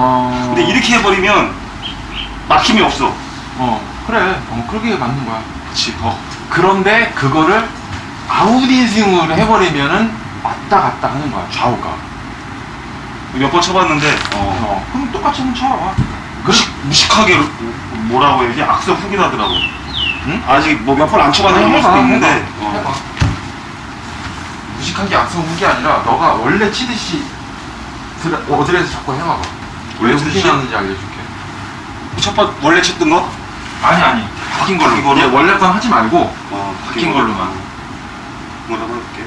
어. 근데 이렇게 해버리면 막힘이 없어. 어 그래. 어 그렇게 맞는 거야. 그치. 어 그런데 그거를 아우디 스윙으로 해버리면은 왔다 갔다 하는 거야 좌우가. 몇 번 쳐봤는데, 어. 어 그럼 똑같이 한번 쳐봐. 무식, 무식하게 뭐라고 해야지? 악성 훅이 나더라고. 응? 아직 뭐 몇 번 안 쳐봤는데 해볼 수도 있는데, 해봐. 해봐. 어. 무식하게 악성 훅이 아니라 너가 원래 치듯이 드라, 어드레스 잡고 해봐봐. 왜? 나는지 알려줄게. 첫 번, 원래 쳤던 거? 아니 아니 바뀐 걸로. 바뀐 걸로? 얘 원래 건 하지 말고 어, 바뀐 걸로만. 뭐라고 해볼게.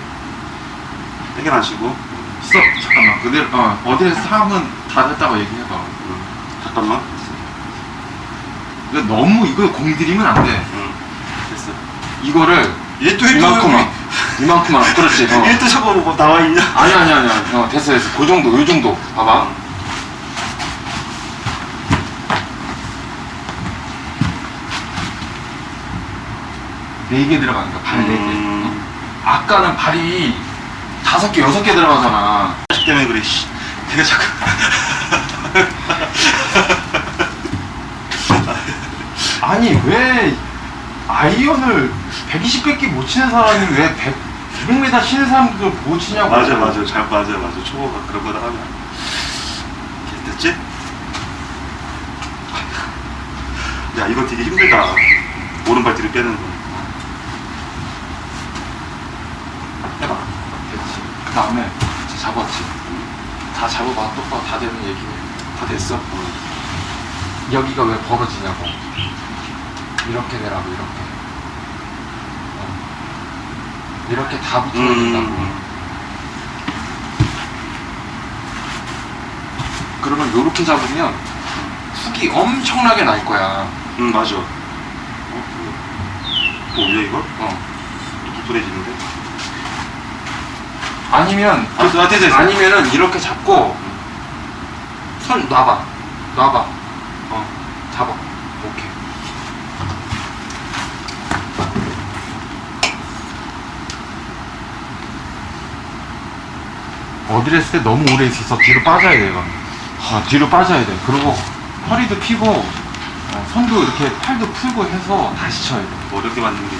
땡겨놔시고. 있어 잠깐만 그대로 어 어드레스 하면 다 됐다고 얘기해봐. 잠깐만. 이거 너무 이거 공들이면 안 돼. 응. 됐어. 이거를 얘또 이만큼만 이만큼만 그렇지. 어. 얘또 저거 뭐 나와 있냐? 아니 아니 아니 아니 어, 됐어 됐어 그 정도 요 정도 봐봐 네개 들어가는 거야 발네개 음. 아까는 발이 다섯 개 여섯 개 들어가잖아 자식 때문에 그래, 씨. 내가 자꾸. 아니 왜 아이언을 120밖에 못 치는 사람이 왜 100, 200m 치는 사람들 못 치냐고 맞아, 맞아. 잘 맞아, 맞아. 초보가 그런 거다 하면. 됐지? 야, 이거 되게 힘들다. 오른발 뒤로 빼는 거. 해봐. 됐지 그 다음에 잡았지 다 잡아봐 똑바로 다 되는 얘기해 다 됐어 여기가 왜 벌어지냐고 이렇게 되라고 이렇게 어. 이렇게 다 붙어야 된다고 음. 그러면 요렇게 잡으면 훅이 엄청나게 날 거야 응, 맞아. 어? 뭐 올려, 이걸? 어. 불편해지는데? 아니면 아, 아, 됐어, 됐어. 아니면은 이렇게 잡고 손 놔봐. 놔봐. 어 잡아. 오케이. 어디를 했을 때 너무 오래 있어서 뒤로 빠져야 돼 이건 어, 뒤로 빠져야 돼. 그리고 허리도 피고 어, 손도 이렇게 팔도 풀고 해서 다시 쳐야 돼. 뭐 어렵게 만드는 게.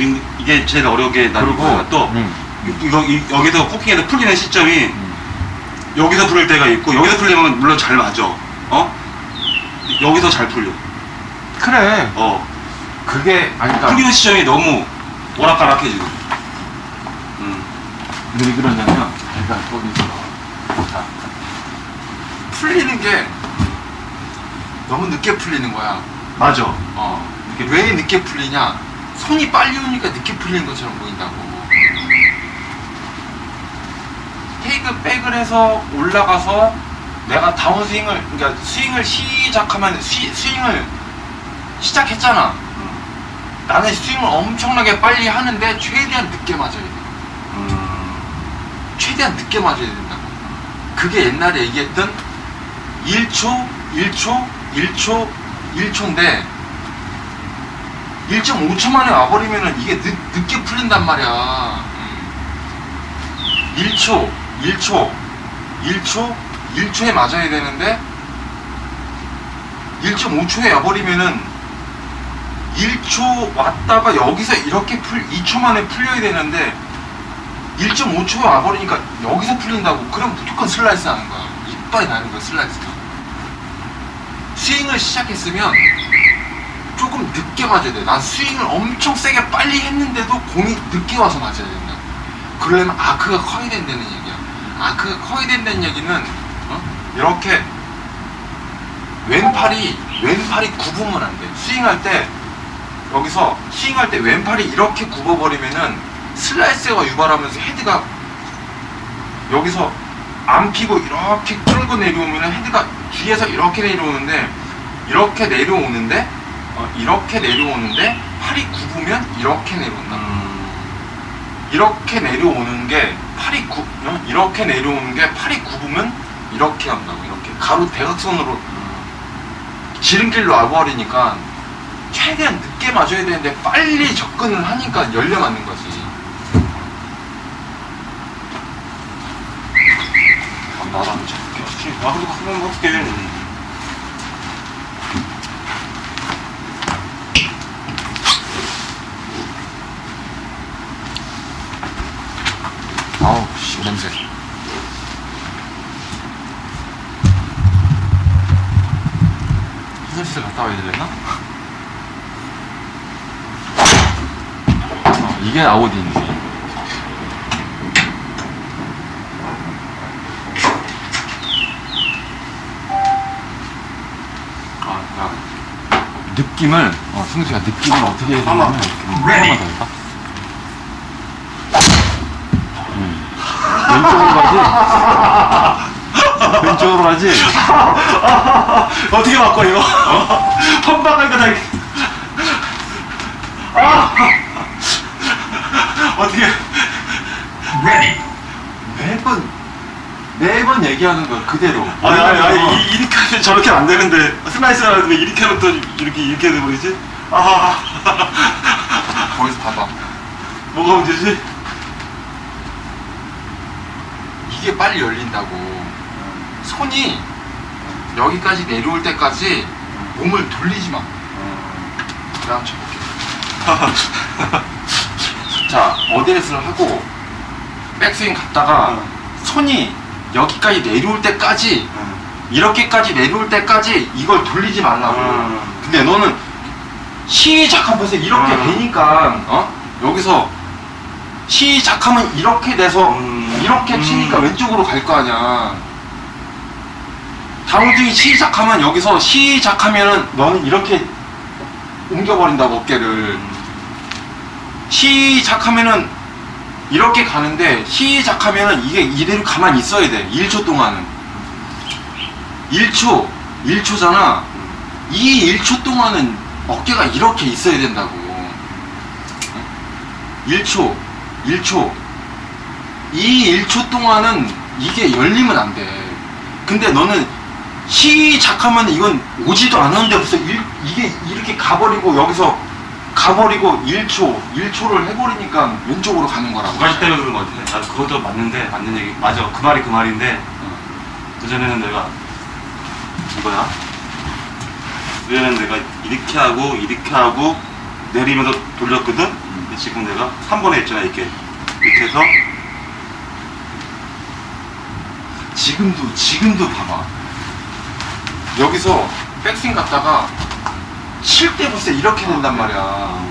이- 이게 제일 어렵게 나는 거야. 또 음, 이거 이- 여기서 코킹에서 풀리는 시점이 음. 여기서 풀릴 때가 있고 여기서 풀리면 물론 잘 맞아. 어? 여기서 잘 풀려. 그래 어. 그게 아니 그러니까 풀리는 시점이 너무 오락가락해 지금. 음. 왜 그러냐면 거기서 자, 풀리는 게 너무 늦게 풀리는 거야. 맞아. 어. 이게 왜 늦게 풀리냐? 손이 빨리 오니까 늦게 풀리는 것처럼 보인다고. 테이크 백을 해서 올라가서 내가 다운 스윙을 그러니까 스윙을 시작하면 스, 스윙을 시작했잖아. 나는 스윙을 엄청나게 빨리 하는데 최대한 늦게 맞아야 돼. 음. 최대한 늦게 맞아야 된다고. 그게 옛날에 얘기했던 1초, 1초, 1초, 1초인데 1.5초 만에 와버리면은 이게 늦, 늦게 풀린단 말이야. 1초, 1초, 1초, 1초에 맞아야 되는데 1.5초에 와버리면은 1초 왔다가 여기서 이렇게 풀 2초 만에 풀려야 되는데 1.5초에 와버리니까 여기서 풀린다고. 그럼 무조건 슬라이스 하는 거야. 이빨이 나는 거야 슬라이스가. 스윙을 시작했으면 조금 늦게 맞아야 돼 난 스윙을 엄청 세게 빨리 했는데도 공이 늦게 와서 맞아야 된다. 그러려면 아크가 커야 된다는 얘기야. 아크가 커야 된다는 얘기는 어? 이렇게 왼팔이 왼팔이 굽으면 안 돼. 스윙할 때 여기서 스윙할 때 왼팔이 이렇게 굽어버리면은 슬라이스가 유발하면서 헤드가 여기서 안 피고 이렇게 끌고 내려오면 헤드가 뒤에서 이렇게 내려오는데 이렇게 내려오는데 어, 이렇게 내려오는데 팔이 굽으면 이렇게 내려온다. 음. 이렇게 내려오는 게 팔이 굽 어? 이렇게 내려오는 게 팔이 굽으면 이렇게 한다고 이렇게 가로 대각선으로 지름길로 와버리니까 최대한 늦게 맞아야 되는데 빨리 접근을 하니까 열려 맞는 거지. 아, 나도 한번 쳐볼게. 아, 한번 해볼게. 아우 씨 냄새. 화장실 갔다 와야 되나? 어, 이게 아우디인지. 아, 야. 느낌을 어, 승수야 느낌을 어떻게 해야 되냐면 번만 더 해봐. 왼쪽으로 가지. 왼쪽으로 가지. 어떻게 바꿔, 이거? 어? 펌박하니까 다 이렇게. 아! 어떻게. 매번 매번 얘기하는 거 그대로. 아니, 아니, 아니, 이- 이렇게 하면 저렇게 안 되는데. 슬라이스 하는데 왜 이렇게 하면 또 이렇게, 이렇게 돼버리지? 아, 거기서 봐봐. 뭐가 문제지? 이게 빨리 열린다고. 손이 여기까지 내려올 때까지 몸을 돌리지 마. 그다음 쳐볼게. 자, 어드레스를 하고 백스윙 갔다가 손이 여기까지 내려올 때까지 이렇게까지 내려올 때까지 이걸 돌리지 말라고. 음. 근데 너는 시작하면서 이렇게 음. 되니까 어? 여기서 시작하면 이렇게 돼서 음. 이렇게 음. 치니까 왼쪽으로 갈 거 아니야. 다운딩이 시작하면 여기서 시작하면은 너는 이렇게 옮겨버린다고 어깨를. 시작하면은 이렇게 가는데 시작하면은 이게 이대로 가만히 있어야 돼. 1초 동안은. 1초. 1초잖아. 이 1초 동안은 어깨가 이렇게 있어야 된다고. 1초 1초 이 1초 동안은 이게 열리면 안 돼. 근데 너는 시작하면 이건 오지도 않았는데 벌써 일- 이게 이렇게 가버리고 여기서 가버리고 1초, 1초를 해버리니까 왼쪽으로 가는 거라고. 두 가지 때문에 그런 것 같아. 아, 그것도 맞는데, 맞는 얘기. 맞아. 그 말이 그 말인데, 그전에는 내가, 이거야. 그전에는 내가 이렇게 하고, 이렇게 하고, 내리면서 돌렸거든? 지금 내가 한 번에 했잖아, 이렇게. 이렇게 해서, 지금도, 지금도 봐봐. 여기서 백스윙 갔다가 칠 때 벌써 이렇게 된단 말이야.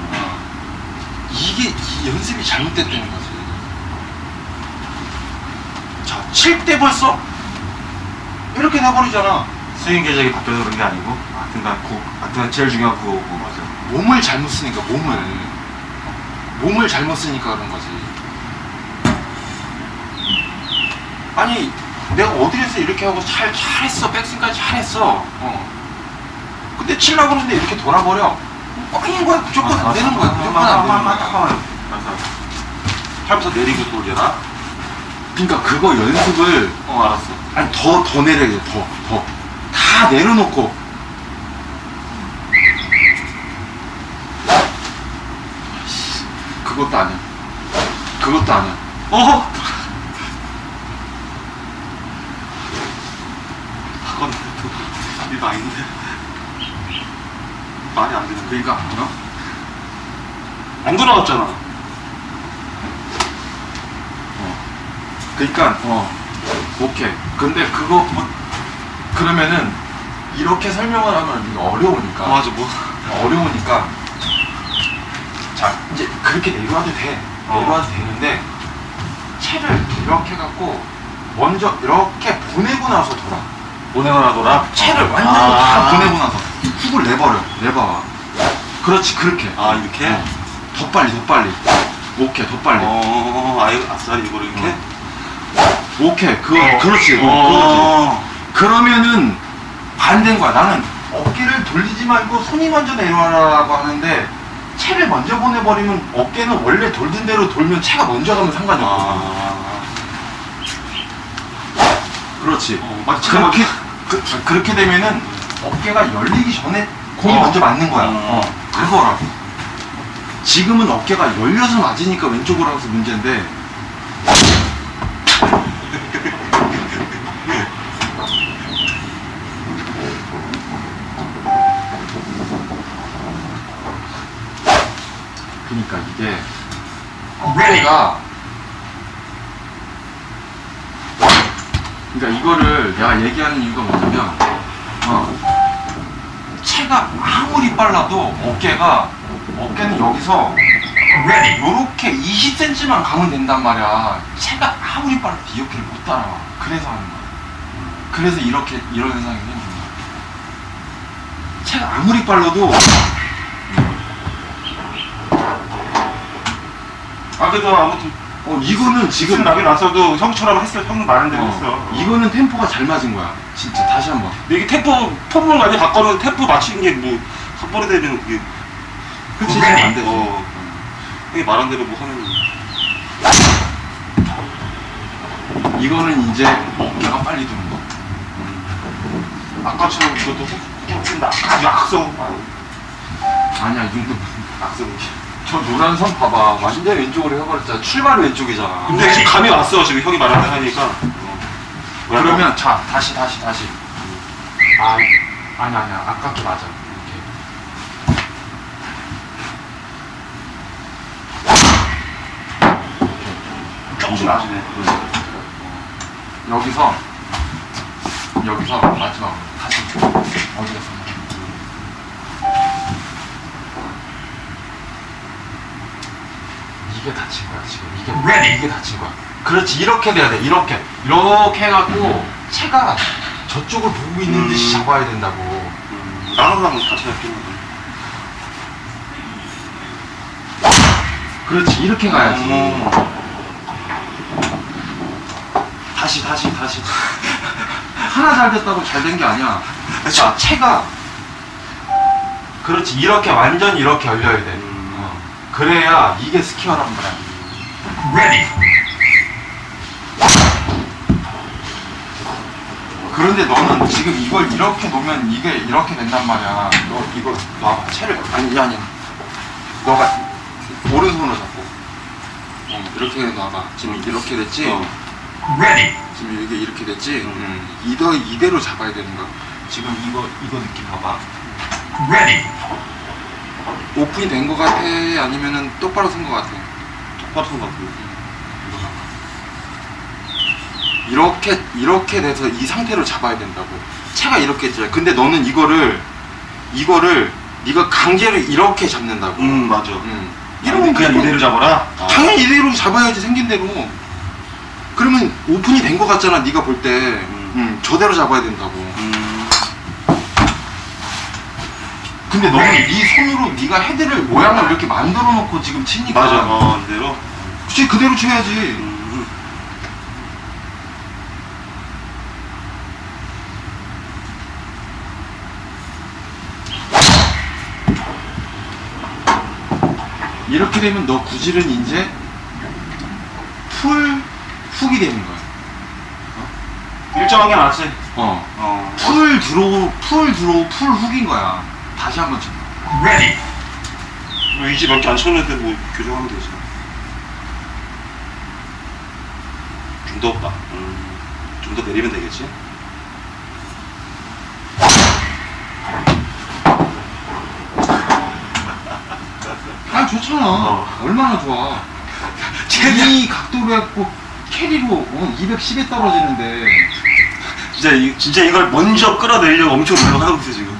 이게 이 연습이 잘못됐다는 거지. 자, 칠 때 벌써 이렇게 돼버리잖아. 스윙 궤적이 바뀌어서 그런 게 아니고, 하여튼간, 구, 하여튼간 제일 중요한 구호고, 맞아. 몸을 잘못 쓰니까 몸을 몸을 잘못 쓰니까 그런 거지. 아니 내가 어디에서 이렇게 하고 잘 잘했어 백스윙까지 잘했어. 어. 근데 칠라고 그러는데 이렇게 돌아버려. 꽝인 거야 무조건 안 되는 거야 무조건 안 되는 거야. 하면서 내리고 돌려라? 그러니까 그거 연습을 어, 알았어. 아니 더 더 내려야 돼 더 더. 다 내려놓고 그것도 아니야. 그것도 아니야. 어? 또 이거 아닌데 말이 안 되는데 그러니까 어? 안 돌아갔잖아 그러니까 어 오케이. 근데 그거 뭐 그러면은 이렇게 설명을 하면 이게 어려우니까 맞아 뭐 어려우니까 자 이제 그렇게 내려와도 돼 어. 내려와도 되는데 채를 이렇게 갖고 먼저 이렇게 보내고 나서 돌아 보내거나 돌아 채를 어. 완전히 아. 다 보내고 나서 훅을 내버려 내봐 그렇지 그렇게 아 이렇게 어. 더 빨리 더 빨리 오케이 더 빨리 어 아이 아싸 이거를 이렇게 오케이 그 어. 그렇지 어, 그렇지 어. 그러면은 반대인 거야. 나는 어깨를 돌리지 말고 손이 먼저 내려와라고 하는데 채를 먼저 보내버리면 어깨는 원래 돌던 대로 돌면 채가 먼저 가면 상관이 없거든. 아 그렇지. 어, 맞지 그렇게 그, 그렇게 되면은 어깨가 열리기 전에 공이 어. 먼저 맞는 거야. 어. 어, 그거라고. 지금은 어깨가 열려서 맞으니까 왼쪽으로 하서 문제인데. 그러니까 이게 어깨가 그러니까 이거를 내가 얘기하는 이유가 뭐냐면 어, 체가 아무리 빨라도 어깨가 어깨는 여기서 요렇게 20cm만 가면 된단 말이야. 체가 아무리 빨라도 이 어깨를 못 따라와. 그래서 하는 거야. 그래서 이렇게 이런 현상이 생기는 거야. 체가 아무리 빨라도 아 그래도 아무튼 어 이거는 지금 지금 나게 나서도 형처럼 했어. 형 말한 대로 했어. 어, 이거는 템포가 잘 맞은 거야. 진짜 다시 한번. 근데 이게 템포 폼을 많이 바꿔놓은 템포 맞추는 게뭐 한 번에 되면 그게 그치. 잘안 되지 어, 형이 말한 대로 뭐 하면 이거는 이제 어깨가 빨리 도는 거. 아까처럼 이것도 나 약속. 아니야 이 정도 약속 저 노란 선 봐봐. 완전 왼쪽으로 해버렸잖아. 출발은 왼쪽이잖아. 근데 지금 감이 왔어 지금 형이 대로 하니까. 어. 그러면 자 다시 다시 다시. 아 아니 아니야. 아깝게 맞아. 이렇게. 조금씩 나아지네 여기서 여기서 마지막으로. 다시. 어디가 썼나 이게 다친 거야 지금. 이게 이게 다친 거야? 그렇지 이렇게 돼야 돼 이렇게. 이렇게 해갖고 채가 저쪽을 보고 있는 듯이 음. 잡아야 된다고. 음, 나랑 같이 할게 그렇지 이렇게 가야지. 음. 다시 다시 다시. 하나 잘 됐다고 잘 된 게 아니야. 자 채가 그렇지 이렇게 완전 이렇게 열려야 돼. 그래야 이게 스키어란 말이야 그런데 너는 지금 이걸 이렇게 놓으면 이게 이렇게 된단 말이야 너 이거 놔봐 채를 아니 아니 너가 오른손으로 잡고 어, 이렇게 놔봐 지금 이렇게 됐지 어. 지금 이게 이렇게 됐지? 음. 음. 이대, 이대로 잡아야 되는 거야. 지금 이거, 이거 느낌 봐봐. 오픈이 된거 같아? 아니면은 똑바로 선거 같아? 똑같은 것 같은데 이렇게, 이렇게 돼서 이 상태로 잡아야 된다고. 채가 이렇게 했잖아. 근데 너는 이거를, 이거를 네가 강제로 이렇게 잡는다고. 음 맞아 음. 이러면 그냥 이대로 잡아라 아. 당연히 이대로 잡아야지, 생긴 대로. 그러면 오픈이 된거 같잖아, 네가 볼 때. 음. 음, 저대로 잡아야 된다고. 음. 근데 너는 네 손으로 네가 헤드를 모양을 이렇게 만들어 놓고 지금 치니까. 맞아 어 이대로. 그치 그대로 쳐야지. 음. 이렇게 되면 너 구질은 이제 풀 훅이 되는 거야. 일정하게 낫지. 어. 어. 풀 들어오 풀 들어오 풀 훅인 거야 다시 한번 쳐 의지 몇개안 쳤는데 뭐 교정하면 되지. 좀 더 없다 음. 좀 더 내리면 되겠지? 아 좋잖아. 어. 얼마나 좋아. 이 각도로 해갖고 캐리로 어, 210에 떨어지는데. 진짜 이, 진짜 이걸 먼저 끌어내려고 엄청 노력하고 있어 지금